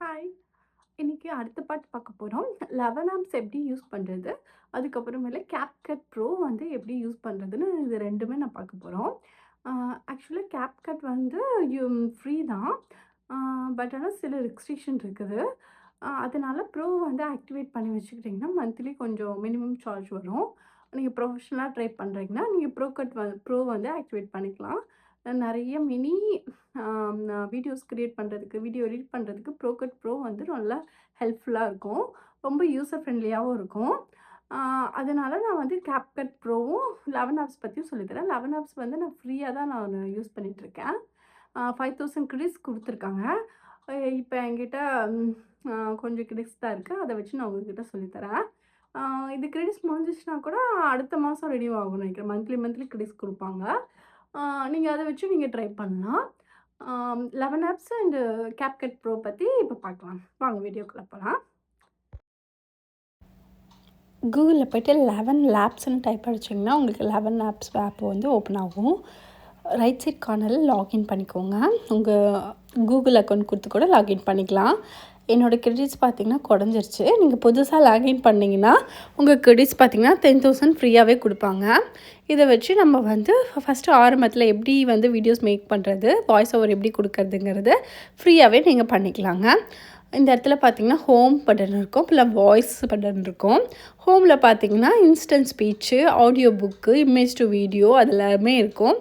Hi! இன்றைக்கி அடுத்த பாட்டு பார்க்க போகிறோம் லெவன் ஆம்ப்ஸ் எப்படி யூஸ் பண்ணுறது அதுக்கப்புறமேல கேப்கட் ப்ரோ வந்து எப்படி யூஸ் பண்ணுறதுன்னு இது ரெண்டுமே நான் பார்க்க போகிறோம் ஆக்சுவலாக கேப்கட் வந்து யூ ஃப்ரீ தான். பட் ஆனால் சில ரெஸ்ட்ரிக்ஷன் இருக்குது. அதனால் ப்ரோ வந்து ஆக்டிவேட் பண்ணி வச்சுக்கிட்டிங்கன்னா, மந்த்லி கொஞ்சம் மினிமம் சார்ஜ் வரும். நீங்கள் ப்ரொஃபஷனலாக ட்ரை பண்ணுறீங்கன்னா நீங்கள் ப்ரோ கட் வ ப்ரோ வந்து ஆக்டிவேட் பண்ணிக்கலாம். நிறைய மினி வீடியோஸ் க்ரியேட் பண்ணுறதுக்கு வீடியோ எடிட் பண்ணுறதுக்கு ப்ரோகட் ப்ரோ வந்து நல்லா ஹெல்ப்ஃபுல்லாக இருக்கும். ரொம்ப யூசர் ஃப்ரெண்ட்லியாகவும் இருக்கும். அதனால் நான் வந்து கேப்கட் ப்ரோவும் லெவன் ஆப்ஸ் பற்றியும் சொல்லித்தரேன் லெவன் ஆப்ஸ் வந்து நான் ஃப்ரீயாக தான் நான் யூஸ் பண்ணிகிட்ருக்கேன் ஃபைவ் தௌசண்ட் கிரெடிட்ஸ் கொடுத்துருக்காங்க. இப்போ என்கிட்ட கொஞ்சம் கிரெடிட்ஸ் தான் இருக்குது அதை வச்சு நான் உங்ககிட்ட சொல்லித்தரேன் இது கிரெடிட்ஸ் முடிஞ்சிச்சுனா கூட அடுத்த மாதம் ரெடி ஆகும் நினைக்கிறேன். மந்த்லி மந்த்லி கிரெடிட்ஸ் கொடுப்பாங்க. நீங்கள் அதை வச்சு நீங்கள் ட்ரை பண்ணலாம். Eleven apps and CapCut pro பற்றி இப்போ பார்க்கலாம். வாங்க வீடியோக்குள்ளே போகலாம் கூகுளில் போய்ட்டு லெவன் லேப்ஸ்ன்னு டைப் அடிச்சீங்கன்னா, உங்களுக்கு 11 ஆப்ஸ் ஆப் வந்து ஓப்பன் ஆகும். ரைட் சைட் கார்னரில் லாகின் பண்ணிக்கோங்க. உங்கள் கூகுள் அக்கௌண்ட் கொடுத்து கூட லாகின் பண்ணிக்கலாம். என்னோடய கிரெடிட்ஸ் பார்த்தீங்கன்னா குறைஞ்சிருச்சு நீங்கள் புதுசாக லாகின் பண்ணிங்கன்னா உங்கள் கிரெடிட்ஸ் பார்த்தீங்கன்னா 10,000 ஃப்ரீயாவே குடுப்பாங்க. இத வச்சு நம்ம வந்து ஃபர்ஸ்ட்டு ஆரம்பத்தில் எப்படி வந்து வீடியோஸ் மேக் பண்ணுறது வாய்ஸ் ஓவர் எப்படி கொடுக்கறதுங்கிறது ஃப்ரீயாகவே நீங்கள் பண்ணிக்கலாங்க. இந்த இடத்துல பார்த்தீங்கன்னா, ஹோம் பட்டன் இருக்கும். இல்லை வாய்ஸ் பட்டன் இருக்கும். ஹோமில் பார்த்தீங்கன்னா, instant speech, audio book, image to video அது எல்லாமே இருக்கும்.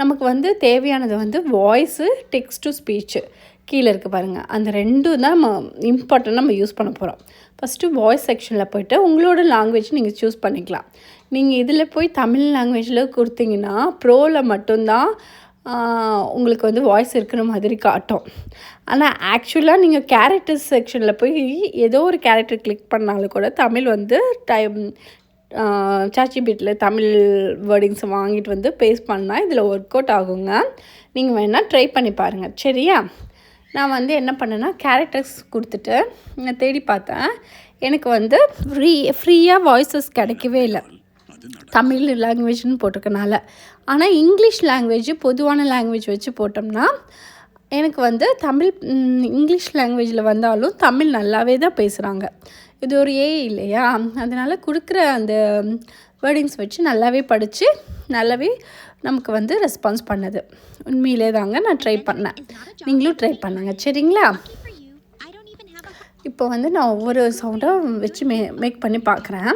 நமக்கு வந்து தேவையானது வந்து வாய்ஸு, டெக்ஸ்ட் டூ ஸ்பீச்சு கீழே இருக்குது பாருங்கள் அந்த ரெண்டும் தான் நம்ம இம்பார்ட்டண்ட் நம்ம யூஸ் பண்ண போகிறோம் ஃபர்ஸ்ட்டு வாய்ஸ் செக்ஷனில் போயிட்டு உங்களோட லாங்குவேஜ் நீங்கள் சூஸ் பண்ணிக்கலாம். நீங்கள் இதில் போய் தமிழ் லாங்குவேஜில் கொடுத்தீங்கன்னா ப்ரோவில் மட்டும்தான் உங்களுக்கு வந்து வாய்ஸ் இருக்கிற மாதிரி காட்டும். ஆனால் ஆக்சுவலாக நீங்கள் கேரக்டர்ஸ் செக்ஷனில் போய் ஏதோ ஒரு கேரக்டர் கிளிக் பண்ணாலும் கூட தமிழ் வந்து டைம் ஆ தமிழ் வேர்டிங்ஸ் வாங்கிட்டு வந்து பேஸ்ட் பண்ணால் இதில் ஒர்க் அவுட் ஆகுங்க. நீங்கள் வேணால் ட்ரை பண்ணி பாருங்கள் சரியா? நான் வந்து என்ன பண்ணேன்னா, கேரக்டர்ஸ் கொடுத்துட்டு நான் தேடி பார்த்தேன். எனக்கு வந்து ஃப்ரீ ஃப்ரீயாக வாய்ஸஸ் கிடைக்கவே இல்லை தமிழ் லாங்குவேஜ்னு போட்டிருக்கனால. ஆனால் இங்கிலீஷ் லாங்குவேஜ் பொதுவான லாங்குவேஜ் வச்சு போட்டோம்னா, எனக்கு வந்து தமிழ் இங்கிலீஷ் லாங்குவேஜில் வந்தாலும் தமிழ் நல்லாவே தான் பேசுகிறாங்க இது ஒரு ஏ இல்லையா? அதனால் கொடுக்குற அந்த வேர்டிங்ஸ் வச்சு நல்லாவே படித்து நல்லாவே நமக்கு வந்து ரெஸ்பான்ஸ் பண்ணுது. உண்மையிலே தாங்க நான் ட்ரை பண்ணேன். நீங்களும் ட்ரை பண்ணுங்க. சரிங்களா? இப்போ வந்து நான் ஒவ்வொரு சவுண்டா வச்சு மே மேக் பண்ணி பார்க்குறேன்.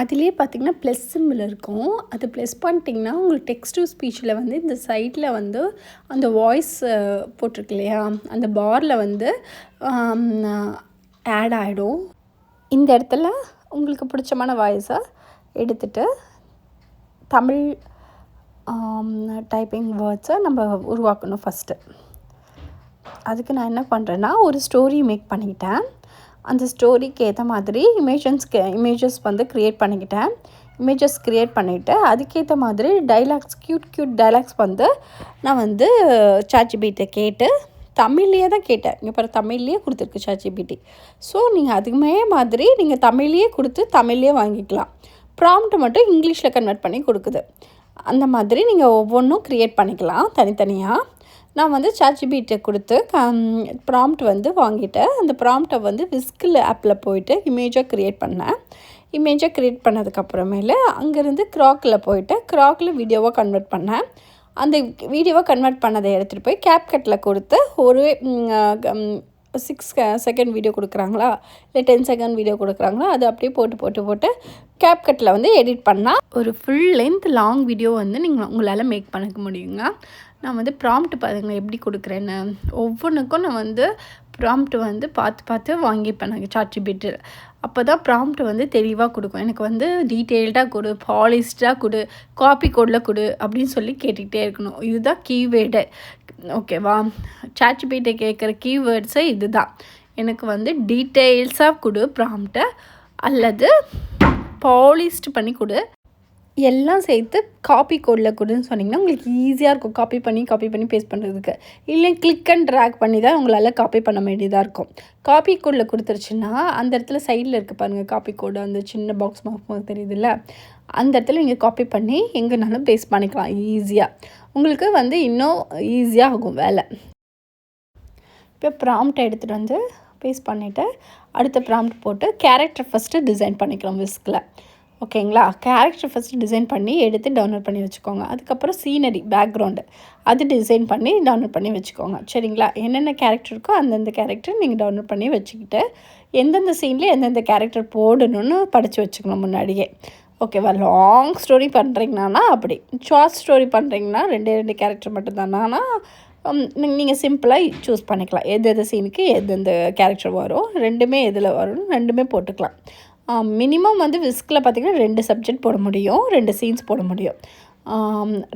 அதுலேயே பார்த்தீங்கன்னா, ப்ளஸ் சிம்பிள் இருக்கும். அது ப்ளஸ் பண்ணிட்டிங்கன்னா உங்களுக்கு டெக்ஸ்ட் டு ஸ்பீச்சில் வந்து இந்த சைட்டில் வந்து அந்த வாய்ஸ் போட்டிருக்கு இல்லையா? அந்த பாரில் வந்து ஆட் ஆகிடும் இந்த இடத்துல உங்களுக்கு பிடிச்சமான வாய்ஸை எடுத்துட்டு, தமிழ் டைப்பிங் வேர்ட்ஸை நம்ம உருவாக்கணும் ஃபஸ்ட்டு அதுக்கு நான் என்ன பண்ணுறேன்னா ஒரு ஸ்டோரி மேக் பண்ணிக்கிட்டேன். அந்த ஸ்டோரிக்கு ஏற்ற மாதிரி இமேஜன்ஸ்க்கு இமேஜஸ் வந்து க்ரியேட் பண்ணிக்கிட்டேன். இமேஜஸ் க்ரியேட் பண்ணிவிட்டு அதுக்கேற்ற மாதிரி டைலாக்ஸ் க்யூட் க்யூட் டைலாக்ஸ் வந்து நான் வந்து சாட்ஜிபிட்டை கேட்டு தமிழ்லேயே தான் கேட்டேன். இங்கே பாரு தமிழ்லேயே கொடுத்துருக்கு சாட்ஜிபிடி ஸோ நீங்கள் அதுக்குமே மாதிரி நீங்கள் தமிழ்லேயே கொடுத்து தமிழ்லேயே வாங்கிக்கலாம். ப்ராம்ப்ட் மட்டும் இங்கிலீஷில் கன்வெர்ட் பண்ணி கொடுக்குது அந்த மாதிரி நீங்கள் ஒவ்வொன்றும் க்ரியேட் பண்ணிக்கலாம் தனித்தனியாக நான் வந்து ChatGPTட்ட கொடுத்து ப்ராம்ப்ட் வந்து வாங்கிட்டேன். அந்த ப்ராம்ப்டை வந்து விஸ்கில் ஆப்பில் போயிட்டு இமேஜாக க்ரியேட் பண்ணேன். இமேஜாக க்ரியேட் பண்ணதுக்கப்புறமேலு அங்கேருந்து க்ராக்கில் போயிட்டு, க்ராக்கில் வீடியோவாக கன்வெர்ட் பண்ணேன். அந்த வீடியோவை கன்வெர்ட் பண்ணதை எடுத்துகிட்டு போய் கேப்கட்டில் கொடுத்து ஒரு சிக்ஸ் செகண்ட் வீடியோ கொடுக்குறாங்களா இல்லை டென் செகண்ட் வீடியோ கொடுக்குறாங்களா அது அப்படியே போட்டு போட்டு போட்டு கேப்கட்டில் வந்து எடிட் பண்ணால் ஒரு ஃபுல் லென்த் லாங் வீடியோ வந்து நீங்கள் உங்களால் மேக் பண்ணிக்க முடியுங்க. நான் வந்து ப்ராம்ப்ட் பாருங்கள் எப்படி கொடுக்குறேன்னு ஒவ்வொன்றுக்கும் நான் வந்து ப்ராம்ப்ட் வந்து பார்த்து பார்த்து வாங்கிப்பேன் நாங்க அப்போ தான் ப்ராம்ப்ட் வந்து தெளிவாக கொடுக்கும் எனக்கு வந்து டீட்டெயில்டாக கொடு பாலிஸ்டாக கொடு காப்பி கோடில் கொடு அப்படின்னு சொல்லி கேட்டுக்கிட்டே இருக்கணும். இதுதான் கீவேர்டு ஓகேவா? ChatGPT கேட்குற கீவேர்ட்ஸே இதுதான். எனக்கு வந்து டீட்டெயில்ஸாக கொடு ப்ராம்ப்டை அல்லது பாலிஸ்ட் பண்ணி கொடு எல்லாம் சேர்த்து காப்பி கோடில் கொடுன்னு சொன்னிங்கன்னா உங்களுக்கு ஈஸியாக இருக்கும். காப்பி பண்ணி காப்பி பண்ணி பேஸ்ட் பண்ணுறதுக்கு இல்லை கிளிக் அண்ட் ட்ராக் பண்ணி தான் உங்களால் காப்பி பண்ண வேண்டியதாக இருக்கும். காப்பி கோடில் கொடுத்துருச்சுன்னா அந்த இடத்துல சைடில் இருக்குது பாருங்கள் காப்பி கோடு அந்த சின்ன பாக்ஸ் மாதிரி தெரியுதுல்ல. அந்த இடத்துல நீங்கள் காப்பி பண்ணி எங்கேனாலும் பேஸ்ட் பண்ணிக்கலாம் ஈஸியாக உங்களுக்கு வந்து இன்னும் ஈஸியாக ஆகும் வேலை. இப்போ ப்ராம்ட்டை எடுத்துகிட்டு வந்து பேஸ்ட் பண்ணிவிட்டு அடுத்த ப்ராம்ப்ட் போட்டு கேரக்டர் ஃபஸ்ட்டு டிசைன் பண்ணிக்கலாம் விஸ்கில் ஓகேங்களா? கேரக்டர் ஃபஸ்ட்டு டிசைன் பண்ணி எடுத்து டவுன்லோட் பண்ணி வச்சுக்கோங்க. அதுக்கப்புறம் சீனரி பேக்ரவுண்டு அது டிசைன் பண்ணி டவுன்லோட் பண்ணி வச்சுக்கோங்க. சரிங்களா? என்னென்ன கேரக்டர் இருக்கோ அந்தந்த கேரக்டர் நீங்கள் டவுன்லோட் பண்ணி வச்சுக்கிட்டு எந்தெந்த சீனில் எந்தெந்த கேரக்டர் போடணும்னு படித்து வச்சுக்கணும் முன்னாடியே. ஓகேவா லாங் ஸ்டோரி பண்ணுறீங்கன்னா அப்படி. ஷார்ட் ஸ்டோரி பண்ணுறீங்கன்னா ரெண்டே ரெண்டு கேரக்டர் மட்டும்தானா? நீங்கள் சிம்பிளாக சூஸ் பண்ணிக்கலாம். எது எது சீனுக்கு எந்தெந்த கேரக்டர் வரும்? ரெண்டுமே எதில் வரும் ரெண்டுமே போட்டுக்கலாம். மினிமம் வந்து விஸ்கில் பார்த்திங்கன்னா ரெண்டு சப்ஜெக்ட் போட முடியும் ரெண்டு சீன்ஸ் போட முடியும்.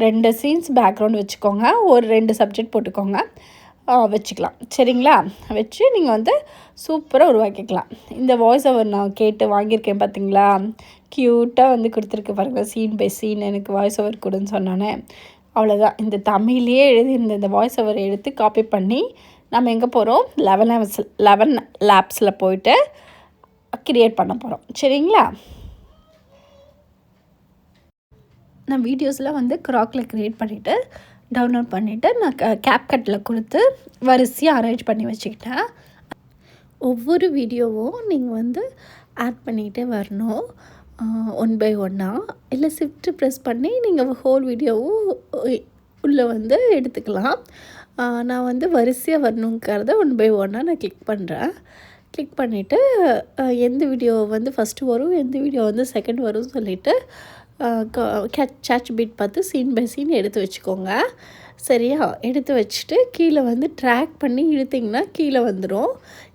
ரெண்டு சீன்ஸ் பேக்ரவுண்ட் வச்சுக்கோங்க ஒரு ரெண்டு சப்ஜெக்ட் போட்டுக்கோங்க. வச்சுக்கலாம். சரிங்களா? வச்சு நீங்கள் வந்து சூப்பராக உருவாக்கிக்கலாம். இந்த வாய்ஸ் ஓவர் நான் கேட்டு வாங்கியிருக்கேன் பார்த்தீங்களா க்யூட்டாக வந்து கொடுத்துருக்கு பாருங்கள் சீன் பை சீன் எனக்கு வாய்ஸ் ஓவர் கொடுன்னு சொன்னோன்னே. அவ்வளோதான் இந்த தமிழ்லேயே எழுதி இந்த இந்த வாய்ஸ் ஓவர் எடுத்து காப்பி பண்ணி நம்ம எங்கே போகிறோம் லெவன் லெவன் லேப்ஸில் போயிட்டு க்ரியேட் பண்ண போகிறோம் சரிங்களா? நான் வீடியோஸ்லாம் வந்து க்ராக்கில் க்ரியேட் பண்ணிவிட்டு டவுன்லோட் பண்ணிவிட்டு நான் கேப் கட்டில் கொடுத்து வரிசையாக அரேஞ்ச் பண்ணி வச்சுக்கிட்டேன். ஒவ்வொரு வீடியோவும் நீங்கள் வந்து ஆட் பண்ணிக்கிட்டே வரணும். ஒன் பை ஒன்னாக இல்லை ஷிஃப்ட்டு ப்ரெஸ் பண்ணி நீங்கள் ஹோல் வீடியோவும் உள்ளே வந்து எடுத்துக்கலாம். நான் வந்து வரிசையாக வரணுங்கிறத ஒன் பை ஒன்னாக நான் கிளிக் பண்ணுறேன் கிளிக் பண்ணிவிட்டு எந்த வீடியோ வந்து ஃபஸ்ட்டு வரும் எந்த வீடியோ வந்து செகண்ட் வரும்னு சொல்லிவிட்டு சேட்ச் பீட் பார்த்து சீன் பை சீன் எடுத்து வச்சுக்கோங்க. சரியா? எடுத்து வச்சுட்டு கீழே வந்து ட்ராக் பண்ணி இழுத்திங்கன்னா கீழே வந்துடும்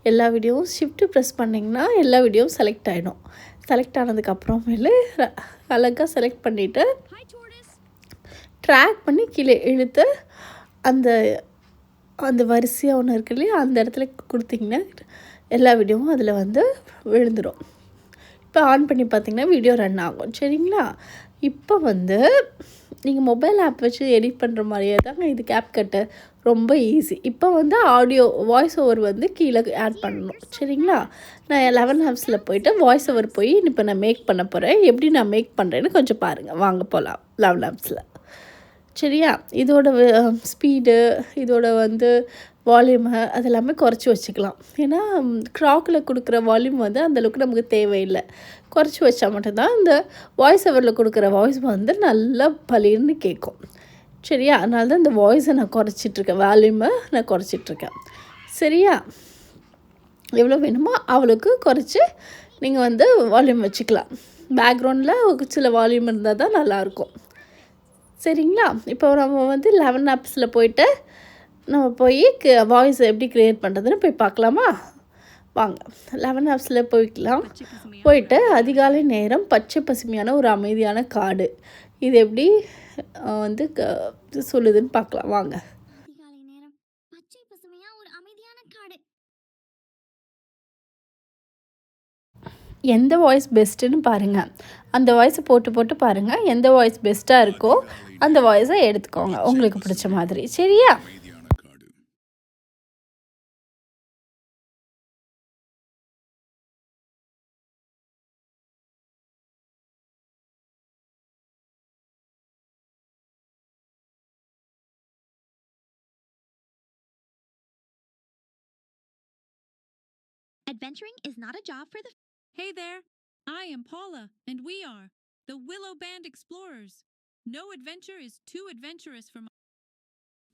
எல்லா வீடியோவும் ஷிஃப்ட்டு ப்ரெஸ் பண்ணிங்கன்னா எல்லா வீடியோவும் செலக்ட் ஆகிடும் செலக்ட் ஆனதுக்கப்புறமேலு அழகாக செலக்ட் பண்ணிவிட்டு ட்ராக் பண்ணி கீழே இழுத்து அந்த அந்த வரிசையாக ஒன்று இருக்கு இல்லையா அந்த இடத்துல கொடுத்திங்கன்னா எல்லா வீடியோவும் அதில் வந்து விழுந்துடும் இப்போ ஆன் பண்ணி பார்த்திங்கன்னா வீடியோ ரன் ஆகும். சரிங்களா? இப்போ வந்து நீங்கள் மொபைல் ஆப் வச்சு எடிட் பண்ணுற மாதிரியே தாங்க இது கேப் கட்டு ரொம்ப ஈஸி இப்போ வந்து ஆடியோ வாய்ஸ் ஓவர் வந்து கீழே ஆட் பண்ணணும். சரிங்களா? நான் லெவன் ஹாப்ஸில் போயிட்டு வாய்ஸ் ஓவர் போய் இப்போ நான் மேக் பண்ண போகிறேன் எப்படி நான் மேக் பண்ணுறேன்னு கொஞ்சம் பாருங்கள் வாங்க போகலாம். லெவன் ஹாப்ஸில் சரியா? இதோட ஸ்பீடு இதோட வந்து வால்யூமு அது எல்லாமே குறைச்சி வச்சுக்கலாம். ஏன்னா க்ராக்கில் கொடுக்குற வால்யூம் வந்து அந்தளவுக்கு நமக்கு தேவையில்லை. குறைச்சி வச்சா மட்டும்தான் இந்த வாய்ஸ் ஓவரில் கொடுக்குற வாய்ஸ் வந்து நல்லா பளிர்னு கேட்கும் சரியா? அதனால தான் இந்த வாய்ஸை நான் குறைச்சிட்ருக்கேன். வால்யூமை நான் குறைச்சிட்ருக்கேன். சரியா? எவ்வளோ வேணுமோ அவளுக்கு குறைச்சி நீங்கள் வந்து வால்யூம் வச்சுக்கலாம். பேக்ரவுண்டில் சில வால்யூம் இருந்தால் தான் நல்லாயிருக்கும். சரிங்களா? இப்போ நம்ம வந்து லெவன் ஆப்ஸில் போயிட்டு நம்ம போய் வாய்ஸ் எப்படி க்ரியேட் பண்ணுறதுன்னு போய் பார்க்கலாமா? வாங்க லெவன் ஹவர்ஸில் போய்க்கலாம். போயிட்டு அதிகாலை நேரம் பச்சை பசுமையான ஒரு அமைதியான காடு. இது எப்படி வந்து சொல்லுதுன்னு பார்க்கலாம். வாங்க. எந்த வாய்ஸ் பெஸ்ட்டுன்னு பாருங்கள் அந்த வாய்ஸை போட்டு போட்டு பாருங்கள் எந்த வாய்ஸ் பெஸ்ட்டாக இருக்கோ அந்த வாய்ஸை எடுத்துக்கோங்க. உங்களுக்கு பிடிச்ச மாதிரி. சரியா? Adventuring is not a job for the. Hey there, I am Paula, and we are the Willow Band Explorers. No adventure is too adventurous for my.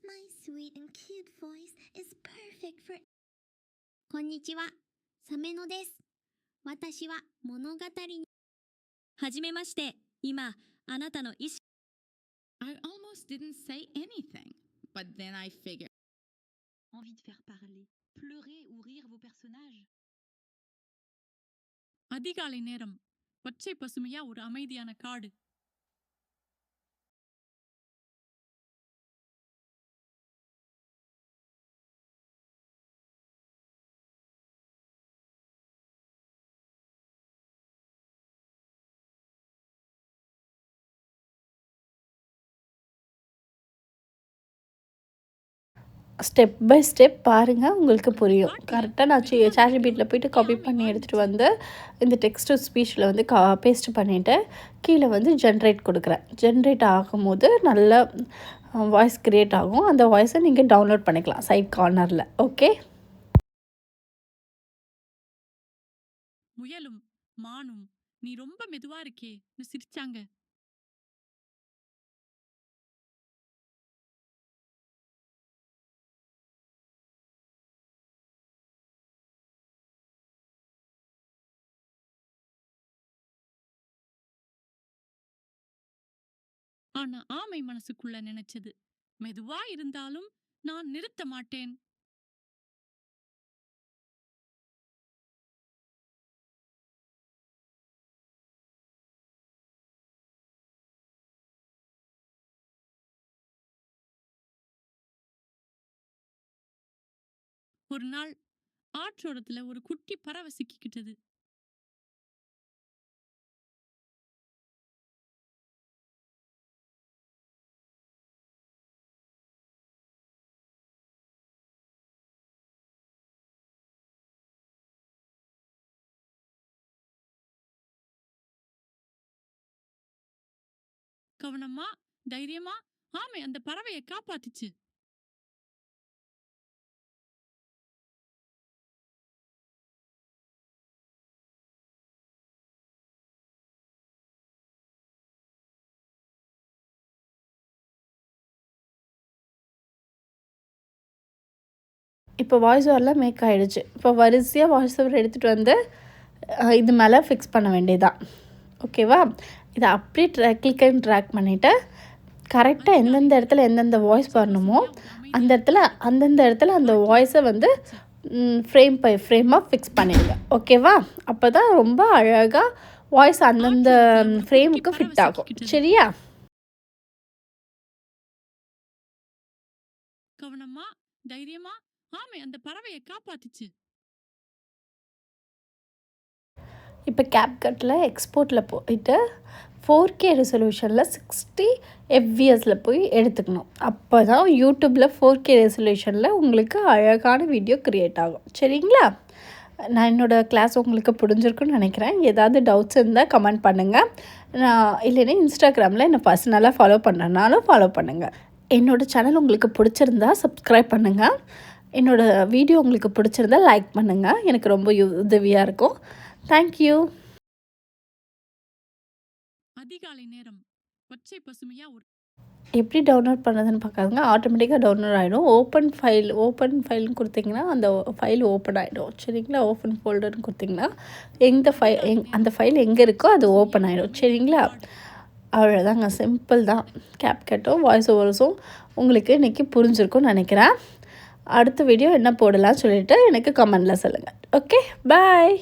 My sweet and cute voice is perfect for. こんにちは、サメノです。私は物語に。はじめまして、今、あなたの意識。 I almost didn't say anything, but then I figured. Envie de faire parler, pleurer ou rire vos personnages அதிகாலை நேரம் பச்சை பசுமையா ஒரு அமைதியான காடு. Step by step பாருங்கள் உங்களுக்கு புரியும். கரெக்டாக நான் சி சாட்ஜிபீட்டில் போயிட்டு காப்பி பண்ணி எடுத்துகிட்டு வந்து இந்த டெக்ஸ்ட் ஸ்பீச்சில் வந்து கா பேஸ்ட் பண்ணிவிட்டு கீழே வந்து ஜென்ரேட் கொடுக்குறேன். ஜென்ரேட் ஆகும்போது நல்ல வாய்ஸ் க்ரியேட் ஆகும். அந்த வாய்ஸை நீங்கள் டவுன்லோட் பண்ணிக்கலாம் சைட் கார்னரில் ஓகே முயலும் மானும் நீ ரொம்ப மெதுவாக இருக்கே சிரிச்சாங்க. ஆனா ஆமை மனசுக்குள்ள நினைச்சது மெதுவா இருந்தாலும் நான் நிறுத்த மாட்டேன். ஒரு நாள் ஆற்றோரத்துல ஒரு குட்டி பறவை சிக்கிக்கிட்டது. கவனமா தைரியமா ஆமை அந்த பறவையை காப்பாத்துச்சு. இப்போ வாய்ஸ் ஓவரில் மேக் ஆகிடுச்சு இப்போ வரிசையாக வாய்ஸ் ஓவர் எடுத்துகிட்டு வந்து இது மேலே ஃபிக்ஸ் பண்ண வேண்டியதான் ஓகேவா இதை அப்படியே ட்ரா கிளிக் அண்ட் ட்ராக் பண்ணிவிட்டு கரெக்டாக எந்தெந்த இடத்துல எந்தெந்த வாய்ஸ் வரணுமோ அந்த இடத்துல அந்தந்த இடத்துல அந்த வாய்ஸை வந்து ஃப்ரேம் பை ஃப்ரேமாக ஃபிக்ஸ் பண்ணிடுங்க. ஓகேவா அப்போ தான் ரொம்ப அழகாக வாய்ஸ் அந்தந்த ஃப்ரேமுக்கு ஃபிட் ஆகும். சரியா? கவனமா தைரியமா ஆமை அந்த பறவையை காப்பாத்துச்சு. இப்போ கேப்கட்டில் எக்ஸ்போர்ட்டில் போயிட்டு ஃபோர் கே ரெசல்யூஷனில் சிக்ஸ்டி எஃப்பிஎஸில் போய் எடுத்துக்கணும். அப்போ தான் யூடியூப்பில் ஃபோர் கே ரெசல்யூஷனில் உங்களுக்கு அழகான வீடியோ க்ரியேட் ஆகும். சரிங்களா? நான் என்னோடய கிளாஸ் உங்களுக்கு புரிஞ்சிருக்குன்னு நினைக்கிறேன். ஏதாவது டவுட்ஸ் இருந்தால் கமெண்ட் பண்ணுங்கள் நான் இல்லைன்னா இன்ஸ்டாகிராமில் என்னை பர்சனலாக ஃபாலோ பண்ணுறனாலும் ஃபாலோ பண்ணுங்கள் என்னோடய சேனல் உங்களுக்கு பிடிச்சிருந்தா சப்ஸ்கிரைப் பண்ணுங்கள் என்னோடய வீடியோ உங்களுக்கு பிடிச்சிருந்தா லைக் பண்ணுங்கள் எனக்கு ரொம்ப உதவியாக இருக்கும். தேங்க்யூ அதிகாலை நேரம் பச்சை பசுமையா ஒரு எப்படி டவுன்லோட் பண்ணுறதுன்னு பார்க்காதுங்க. ஆட்டோமேட்டிக்காக டவுன்லோட் ஆகிடும் ஓப்பன் ஃபைல் ஓப்பன் ஃபைல்னு கொடுத்தீங்கன்னா அந்த ஃபைல் ஓப்பன் ஆகிடும் சரிங்களா? ஓப்பன் ஃபோல்டர்னு கொடுத்தீங்கன்னா எந்த ஃபை எங் அந்த ஃபைல் எங்கே இருக்கோ அது ஓப்பன் ஆகிடும் சரிங்களா? அவ்வளோதாங்க சிம்பிள் தான். கேப் கட்டும் வாய்ஸ் ஓவர்ஸும் உங்களுக்கு இன்றைக்கி புரிஞ்சிருக்கும்னு நினைக்கிறேன். அடுத்த வீடியோ என்ன போடலாம்னு சொல்லிட்டு எனக்கு கமெண்டில் சொல்லுங்கள் ஓகே பாய்